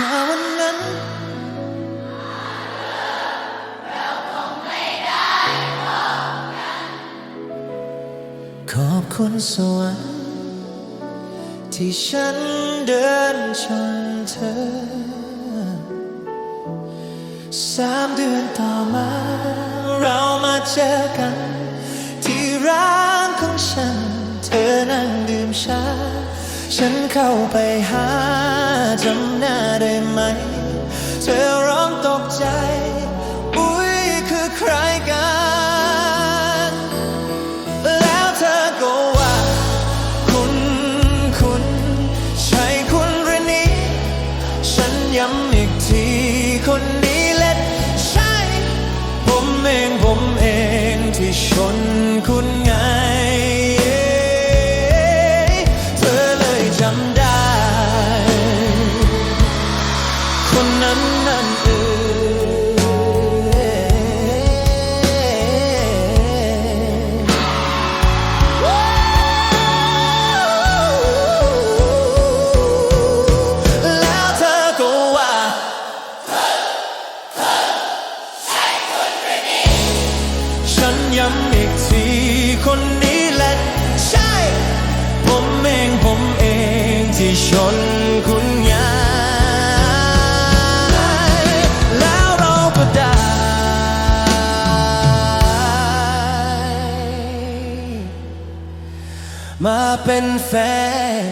ถ้าวันนั้นขอบคุณสวรรค์ที่ฉันเดินชนเธอสามเดือนต่อมา เรามาเจอกัน ที่ร้านของฉัน เธอนั่งดื่มชา ฉันเข้าไปหา จำหน้าได้ไหมเธอร้อ ย้ำอีกทีคนนี้แหละใช่ ผมเองผมเองที่ชนคุณยายแล้วเราก็ได้ มาเป็นแฟน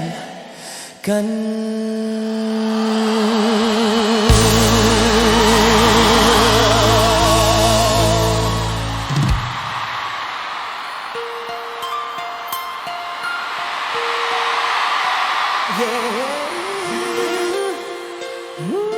กัน Yeah. Ooh.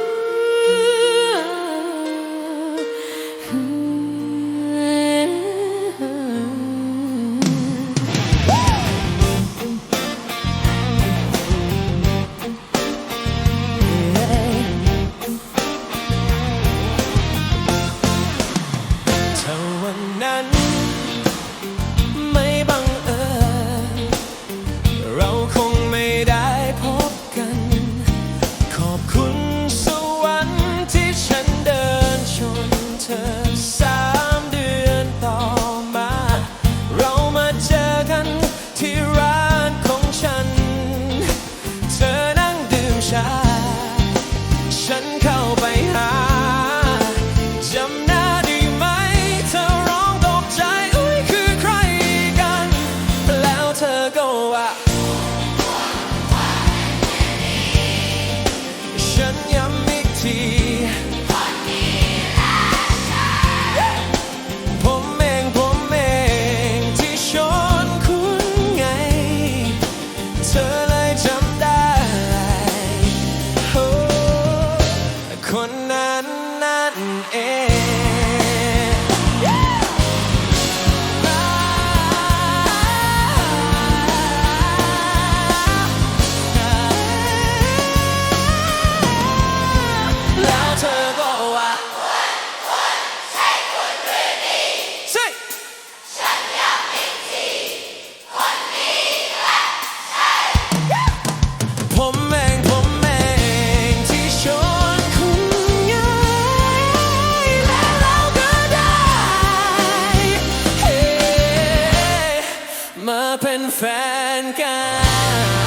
คนดีและฉันผมเองผมเองที่ชนคุณไง เธอเลยจำได้ คนนั้นนั่นเอง มาเป็นแฟนกัน